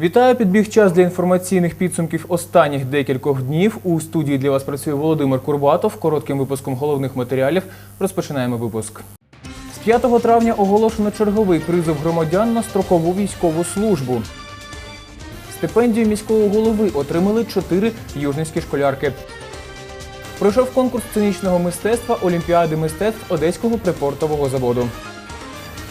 Вітаю, підбіг час для інформаційних підсумків останніх декількох днів. У студії для вас працює Володимир Курбатов. Коротким випуском головних матеріалів розпочинаємо випуск. З 5 травня оголошено черговий призов громадян на строкову військову службу. Стипендію міського голови отримали чотири южницькі школярки. Пройшов конкурс сценічного мистецтва Олімпіади мистецтв Одеського припортового заводу.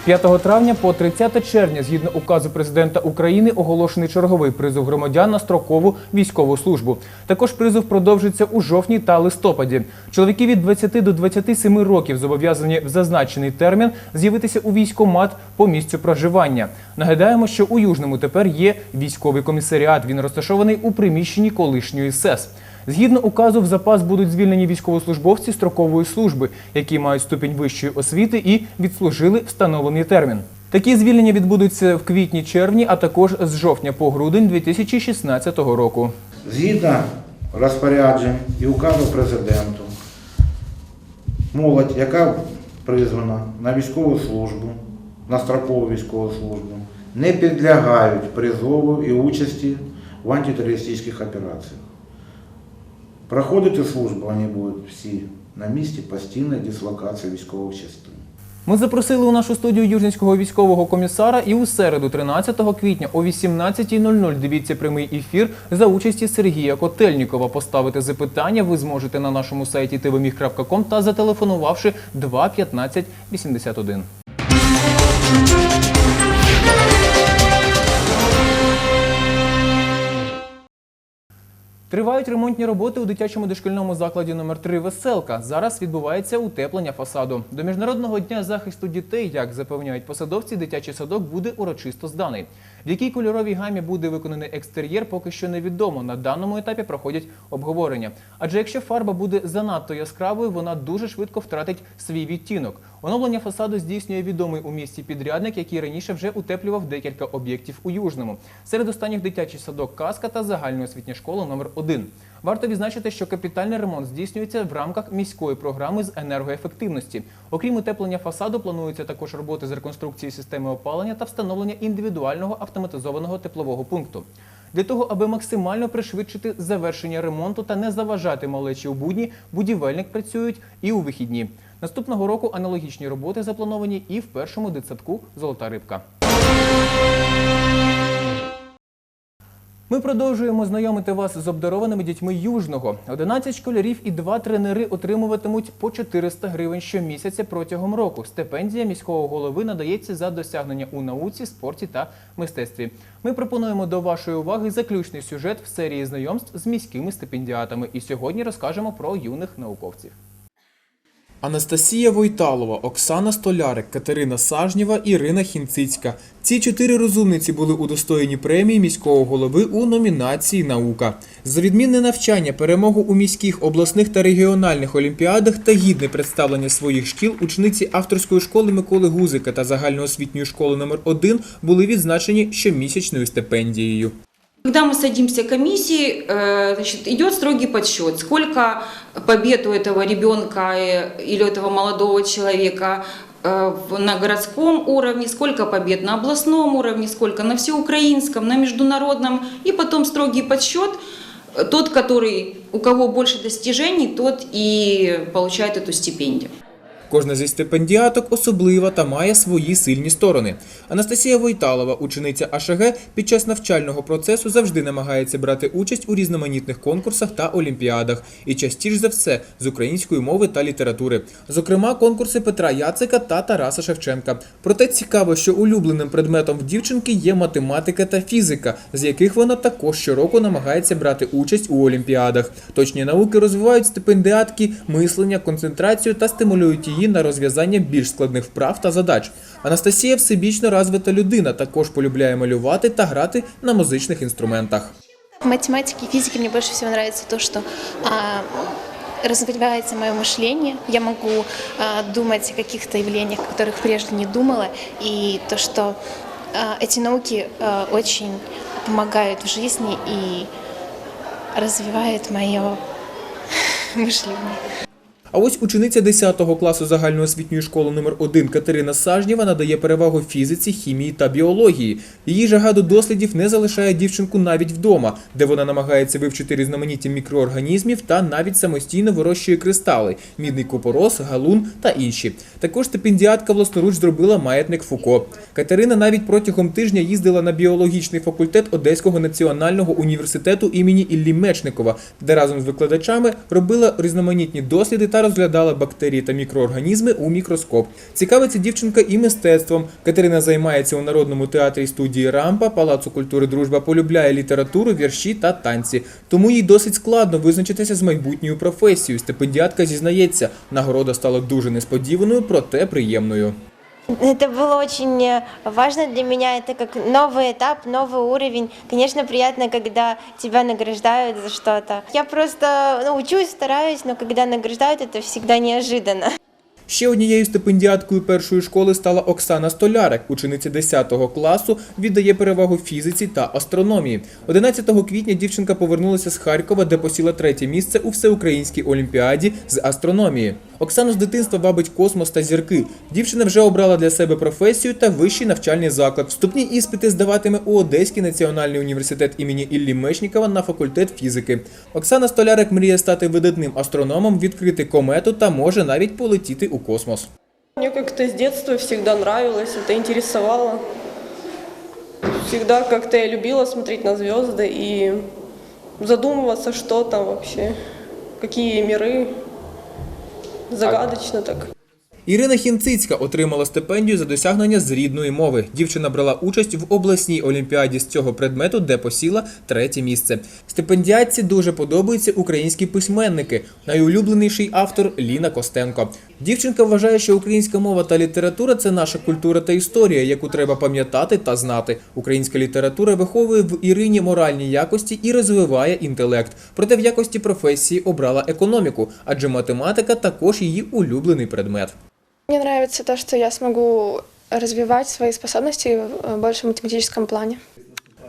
З 5 травня по 30 червня, згідно указу президента України, оголошений черговий призов громадян на строкову військову службу. Також призов продовжиться у жовтні та листопаді. Чоловіки від 20 до 27 років зобов'язані в зазначений термін з'явитися у військомат по місцю проживання. Нагадаємо, що у Южному тепер є військовий комісаріат. Він розташований у приміщенні колишньої СЕС. Згідно указу, в запас будуть звільнені військовослужбовці строкової служби, які мають ступінь вищої освіти і відслужили встановлений термін. Такі звільнення відбудуться в квітні-червні, а також з жовтня по грудень 2016 року. Згідно розпоряджень і указу президенту, молодь, яка призвана на військову службу, на строкову військову службу, не підлягають призову і участі в антитерористичних операціях. Проходити службу вони будуть всі на місці постійної дислокації військових частин. Ми запросили у нашу студію Южницького військового комісара і у середу, 13 квітня о 18.00 дивіться прямий ефір за участі Сергія Котельнікова. Поставити запитання ви зможете на нашому сайті tvmig.com та зателефонувавши 2 15 81. Тривають ремонтні роботи у дитячому дошкільному закладі номер 3 Веселка. Зараз відбувається утеплення фасаду. До міжнародного дня захисту дітей, як запевняють посадовці, дитячий садок буде урочисто зданий. В якій кольоровій гамі буде виконаний екстер'єр, поки що невідомо. На даному етапі проходять обговорення. Адже якщо фарба буде занадто яскравою, вона дуже швидко втратить свій відтінок. Оновлення фасаду здійснює відомий у місті підрядник, який раніше вже утеплював декілька об'єктів у Южному. Серед останніх дитячий садок Казка та загальноосвітня школа номер 1 Варто відзначити, що капітальний ремонт здійснюється в рамках міської програми з енергоефективності. Окрім утеплення фасаду, плануються також роботи з реконструкції системи опалення та встановлення індивідуального автоматизованого теплового пункту. Для того, аби максимально пришвидшити завершення ремонту та не заважати малечі у будні, будівельник працюють і у вихідні. Наступного року аналогічні роботи заплановані і в першому дитсадку Золота рибка. Ми продовжуємо знайомити вас з обдарованими дітьми Южного. 11 школярів і два тренери отримуватимуть по 400 гривень щомісяця протягом року. Стипендія міського голови надається за досягнення у науці, спорті та мистецтві. Ми пропонуємо до вашої уваги заключний сюжет в серії знайомств з міськими стипендіатами. І сьогодні розкажемо про юних науковців. Анастасія Войталова, Оксана Столярик, Катерина Сажнєва, Ірина Хінцицька. Ці чотири розумниці були удостоєні премії міського голови у номінації Наука за відмінне навчання, перемогу у міських, обласних та регіональних олімпіадах та гідне представлення своїх шкіл. Учениці авторської школи Миколи Гузика та загальноосвітньої школи номер 1 були відзначені щомісячною стипендією. Когда мы садимся комиссией, э, значит, идет строгий подсчет, сколько побед у этого ребенка э, или у этого молодого человека э, на городском уровне, сколько побед на областном уровне, сколько на всеукраинском, на международном, и потом строгий подсчет. Тот, который, у кого больше достижений, тот и получает эту стипендию. Кожна зі стипендіаток особлива та має свої сильні сторони. Анастасія Войталова, учениця АШГ, під час навчального процесу завжди намагається брати участь у різноманітних конкурсах та олімпіадах, і частіше за все з української мови та літератури. Зокрема, конкурси Петра Яцика та Тараса Шевченка. Проте цікаво, що улюбленим предметом в дівчинки є математика та фізика, з яких вона також щороку намагається брати участь у олімпіадах. Точні науки розвивають стипендіатки, мислення, концентрацію та стимулюють її на розв'язання більш складних вправ та задач. Анастасія всебічно розвита людина, також полюбляє малювати та грати на музичних інструментах. В математике и физике мне больше всего нравится то, что а, развивается мое мышление. Я могу а, думать о каких-то явлениях, о которых прежде не думала. И то, что а, эти науки а, очень помогают в жизни и развивают мое мышление. А ось учениця 10 класу загальноосвітньої школи номер 1 Катерина Сажнєва надає перевагу фізиці, хімії та біології. Її жага до дослідів не залишає дівчинку навіть вдома, де вона намагається вивчити різноманіття мікроорганізмів та навіть самостійно вирощує кристали, мідний купорос, галун та інші. Також стипендіатка власноруч зробила маятник Фуко. Катерина навіть протягом тижня їздила на біологічний факультет Одеського національного університету імені Іллі Мечникова, де разом з викладачами робила різноманітні досліди та розглядала бактерії та мікроорганізми у мікроскоп. Цікавиться дівчинка і мистецтвом. Катерина займається у народному театрі студії Рампа, Палацу культури Дружба полюбляє літературу, вірші та танці. Тому їй досить складно визначитися з майбутньою професією. Стипендіатка зізнається, нагорода стала дуже несподіваною, проте приємною. Это было очень э, важно для меня, это как новый этап, новый уровень. Конечно, приятно, когда тебя награждают за что-то. Я просто ну, учусь, стараюсь, но когда награждают, это всегда неожиданно. Ще однією стипендіаткою першої школи стала Оксана Столярик, учениця 10 класу, віддає перевагу фізиці та астрономії. 11 квітня дівчинка повернулася з Харкова, де посіла третє місце у всеукраїнській олімпіаді з астрономії. Оксану з дитинства вабить космос та зірки. Дівчина вже обрала для себе професію та вищий навчальний заклад. Вступні іспити здаватиме у Одеський національний університет імені Іллі Мечнікова на факультет фізики. Оксана Столярик мріє стати видатним астрономом, відкрити комету та може навіть полетіти у космос. Мне как-то с детства всегда нравилось, это интересовало. Всегда как-то я любила смотреть на звезды и задумываться, что там вообще, какие миры. Загадочно так. Ірина Хінцицька отримала стипендію за досягнення з рідної мови. Дівчина брала участь в обласній олімпіаді з цього предмету, де посіла третє місце. Стипендіатці дуже подобаються українські письменники. Найулюбленіший автор Ліна Костенко. Дівчинка вважає, що українська мова та література це наша культура та історія, яку треба пам'ятати та знати. Українська література виховує в Ірині моральні якості і розвиває інтелект. Проте в якості професії обрала економіку, адже математика також її улюблений предмет. Мне нравится то, что я смогу развивать свои способности в больше математическом плане.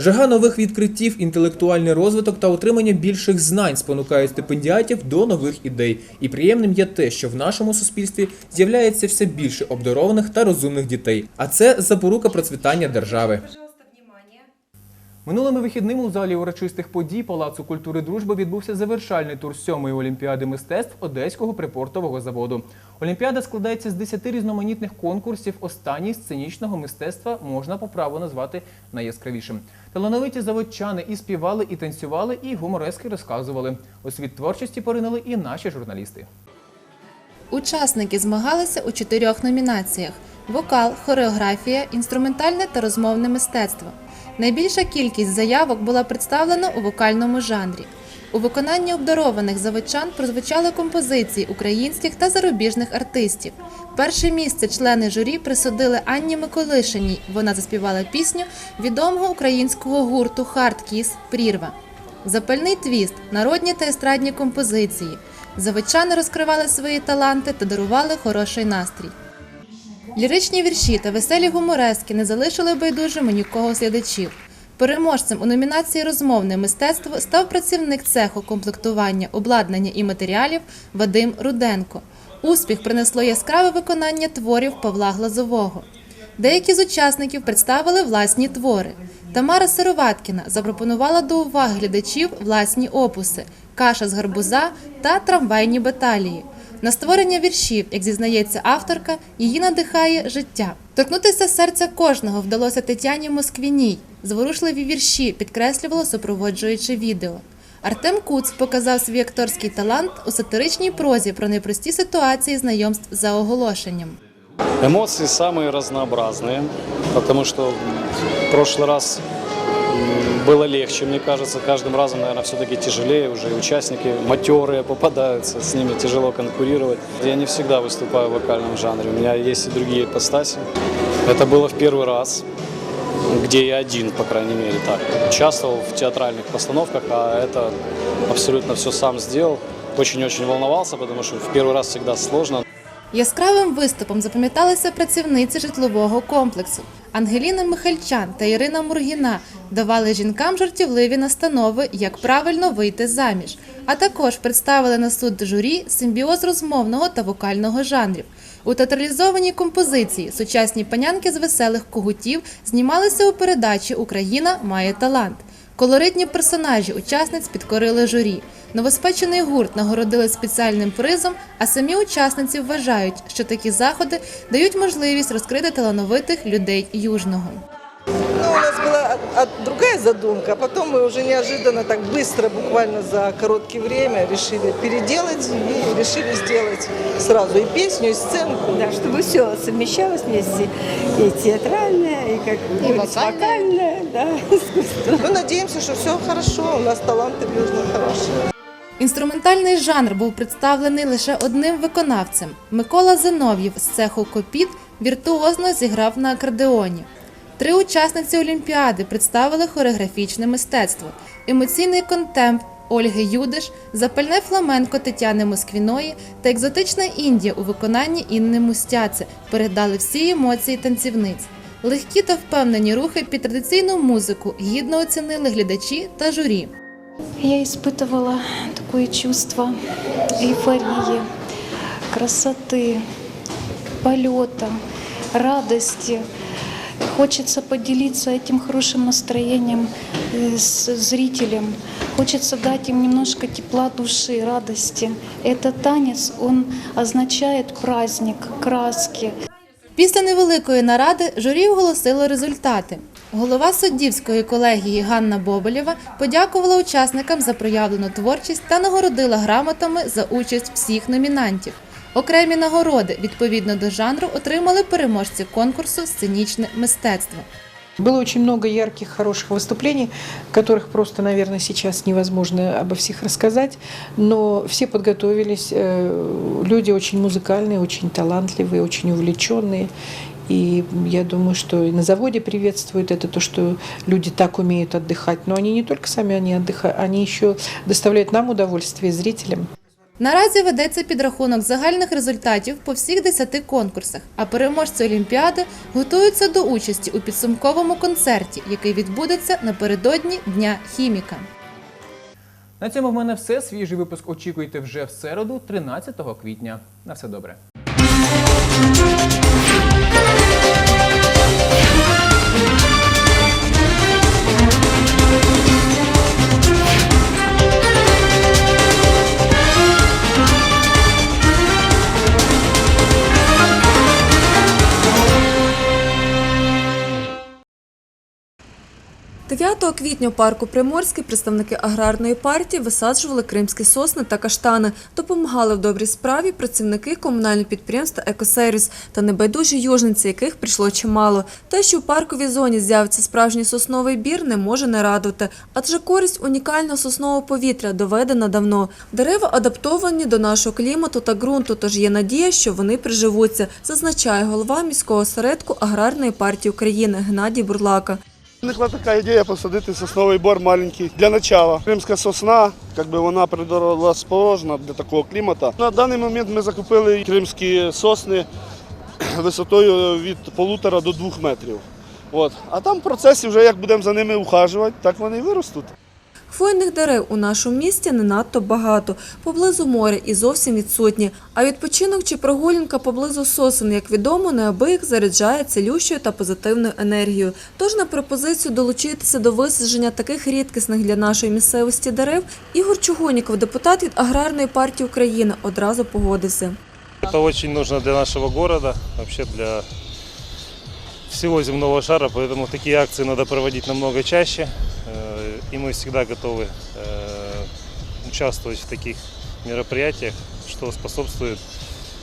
Жага нових відкриттів, інтелектуальний розвиток та отримання більших знань спонукають стипендіатів до нових ідей. І приємним є те, що в нашому суспільстві з'являється все більше обдарованих та розумних дітей. А це запорука процвітання держави. Минулими вихідними у залі урочистих подій Палацу культури Дружба відбувся завершальний тур сьомої олімпіади мистецтв Одеського припортового заводу. Олімпіада складається з 10 різноманітних конкурсів. Останній сценічного мистецтва можна по праву назвати найяскравішим. Талановиті заводчани і співали, і танцювали, і гуморески розказували. У світ творчості поринули і наші журналісти. Учасники змагалися у чотирьох номінаціях: вокал, хореографія, інструментальне та розмовне мистецтво. Найбільша кількість заявок була представлена у вокальному жанрі. У виконанні обдарованих заводчан прозвучали композиції українських та зарубіжних артистів. Перше місце члени журі присудили Анні Миколишиній. Вона заспівала пісню відомого українського гурту Хардкіс Прірва. Запальний твіст, народні та естрадні композиції. Заводчани розкривали свої таланти та дарували хороший настрій. Ліричні вірші та веселі гуморески не залишили байдужими нікого з глядачів. Переможцем у номінації Розмовне мистецтво став працівник цеху комплектування, обладнання і матеріалів Вадим Руденко. Успіх принесло яскраве виконання творів Павла Глазового. Деякі з учасників представили власні твори. Тамара Сироваткіна запропонувала до уваги глядачів власні опуси Каша з гарбуза та трамвайні баталії. На створення віршів, як зізнається авторка, її надихає життя. Торкнутися серця кожного вдалося Тетяні Москвіній. Зворушливі вірші підкреслювало супроводжуюче відео. Артем Куц показав свій акторський талант у сатиричній прозі про непрості ситуації знайомств за оголошенням. Эмоции самые разнообразные, потому что в прошлый раз м, было легче, мне кажется. Каждым разом, наверное, все-таки тяжелее. Уже и участники матерые попадаются, с ними тяжело конкурировать. Я не всегда выступаю в вокальном жанре, у меня есть и другие ипостаси. Это было в первый раз, где я один, по крайней мере, так. Участвовал в театральных постановках, а это абсолютно все сам сделал. Очень-очень волновался, потому что в первый раз всегда сложно. Яскравим виступом запам'яталися працівниці житлового комплексу. Ангеліна Михальчан та Ірина Мургіна давали жінкам жартівливі настанови, як правильно вийти заміж, а також представили на суд журі симбіоз розмовного та вокального жанрів. У театралізованій композиції сучасні панянки з веселих когутів знімалися у передачі Україна має талант. Колоритні персонажі учасниць підкорили журі. Новоспечений гурт нагородили спеціальним призом, а самі учасниці вважають, що такі заходи дають можливість розкрити талановитих людей Южного. Ну, у нас была от- от- другая задумка, а потом мы уже неожиданно, так быстро, буквально за короткое время решили переделать и решили сделать сразу и песню, и сценку. Да, чтобы все совмещалось вместе, и театральное, и как и вокальное, да, искусство. Мы надеемся, что все хорошо, у нас таланты в Южном хорошие. Інструментальний жанр був представлений лише одним виконавцем. Микола Зинов'єв з цеху Копіт віртуозно зіграв на акордеоні. Три учасниці Олімпіади представили хореографічне мистецтво, емоційний контемп Ольги Юдиш, запальне фламенко Тетяни Москвіної та екзотична Індія у виконанні Інни Мустяци передали всі емоції танцівниць. Легкі та впевнені рухи під традиційну музику гідно оцінили глядачі та журі. Я испытывала такое чувство эйфории, красоты, полета, радости. Хочется поделиться этим хорошим настроением э, с зрителем. Хочется дать им немножко тепла души, радости. Этот танец, он означает праздник, краски, Після невеликої наради журі оголосило результати. Голова суддівської колегії Ганна Боболєва подякувала учасникам за проявлену творчість та нагородила грамотами за участь всіх номінантів. Окремі нагороди відповідно до жанру отримали переможці конкурсу Сценічне мистецтво. Было очень много ярких, хороших выступлений, которых просто, наверное, сейчас невозможно обо всех рассказать, но все подготовились, э, люди очень музыкальные, очень талантливые, очень увлеченные. И я думаю, что и на заводе приветствуют это, то, что люди так умеют отдыхать. Но они не только сами они отдыхают, они еще доставляют нам удовольствие, зрителям. Наразі ведеться підрахунок загальних результатів по всіх 10 конкурсах, а переможці Олімпіади готуються до участі у підсумковому концерті, який відбудеться напередодні Дня хіміка. На цьому в мене все. Свіжий випуск очікуйте вже в середу, 13 квітня. На все добре. – 9 квітня у парку Приморський представники аграрної партії висаджували кримські сосни та каштани, допомагали в добрій справі працівники комунального підприємства «Екосервіс» та небайдужі южниці, яких прийшло чимало. Те, що у парковій зоні з'явиться справжній сосновий бір, не може не радувати, адже користь унікального соснового повітря доведена давно. Дерева адаптовані до нашого клімату та ґрунту, тож є надія, що вони приживуться, зазначає голова міського осередку аграрної партії України Геннадій Бурлака. Виникла така ідея посадити сосновий бор маленький для начала. Кримська сосна, якби вона спорожна для такого клімату. На даний момент ми закупили кримські сосни висотою від полутора до двох метрів. От. А там в процесі вже як будемо за ними ухажувати, так вони і виростуть. Хвойних дерев у нашому місті не надто багато, поблизу моря і зовсім відсутні. А відпочинок чи прогулянка поблизу сосен, як відомо, неабияк заряджає цілющою та позитивною енергією. Тож на пропозицію долучитися до висадження таких рідкісних для нашої місцевості дерев Ігор Чугуніков, депутат від Аграрної партії України, одразу погодився. Это очень нужно для нашего города, вообще для всего земного шара, поэтому такие акции надо проводить намного чаще Э, И мы всегда готовы э, участвовать в таких мероприятиях, что способствует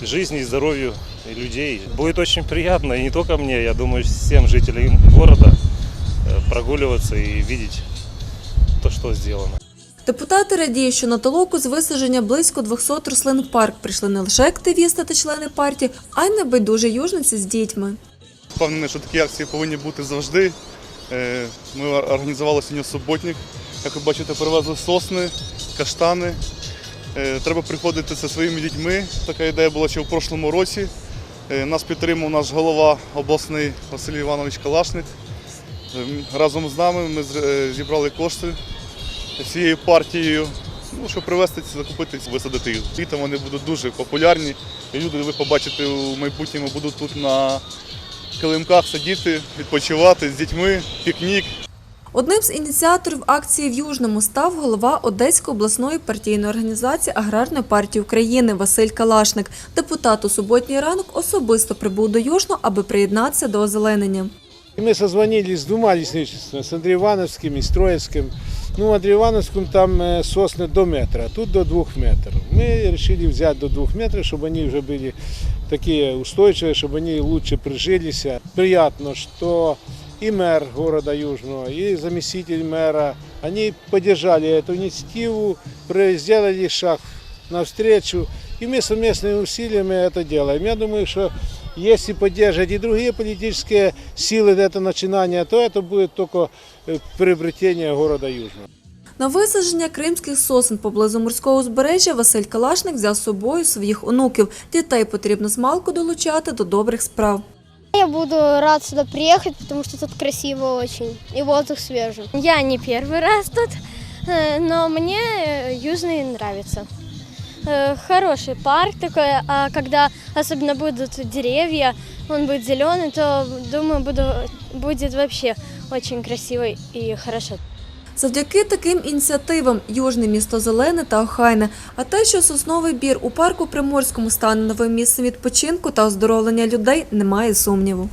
жизни и здоровью людей. Будет очень приятно, и не только мне, я думаю, всем жителям города э, прогуливаться и видеть то, что сделано. Депутати радіють, що на толоку з висадження близько 200 рослин в парк прийшли не лише активісти та члени партії, а й небайдужі южниці з дітьми. Впевнений, що такі акції повинні бути завжди. Е, Ми організували сьогодні суботник. Як ви бачите, привезли сосни, каштани. Е, Треба приходити зі своїми дітьми. Така ідея була ще в прошлому році. Е, Нас підтримав наш голова обласний Василь Іванович Калашник. Разом з нами ми зібрали кошти цією партією, ну, щоб привезти, закупити, висадити їх. Літом вони будуть дуже популярні. Люди, ви побачите, у майбутньому будуть тут на килимках сидіти, відпочивати з дітьми, пікнік. Одним з ініціаторів акції в Южному став голова Одеської обласної партійної організації Аграрної партії України Василь Калашник. Депутат у суботній ранок особисто прибув до Южного, аби приєднатися до озеленення. И мы созвонились с двумя лесничествами, с Андреевановским и с Троицким. Ну, в Андреевановском там э, сосны до метра, а тут до двух метров. Мы решили взять до двух метров, чтобы они уже были такие устойчивые, чтобы они лучше прижились. Приятно, что и мэр города Южного, и заместитель мэра, они поддержали эту инициативу, при- сделали шаг навстречу, и мы совместными усилиями это делаем. Я думаю, что если поддержать и другие политические силы это начинание, то это будет только э, приобретение города Южного. На висадження кримських сосен поблизу морського узбережжя Василь Калашник взяв з собою своїх онуків. Дітей потрібно змалку долучати до добрих справ. Я буду рад сюда приехать, потому что тут красиво очень и воздух свежий. Я не первый раз тут, э, но мне э, Южный нравится. Э, Хороший парк такой, а когда особенно будут деревья, он будет зеленый, то, думаю, буду, будет вообще очень красиво и хорошо. Завдяки таким ініціативам Южне місто зелене та охайне, а те, що сосновий бір у парку Приморському стане новим місцем відпочинку та оздоровлення людей, немає сумніву.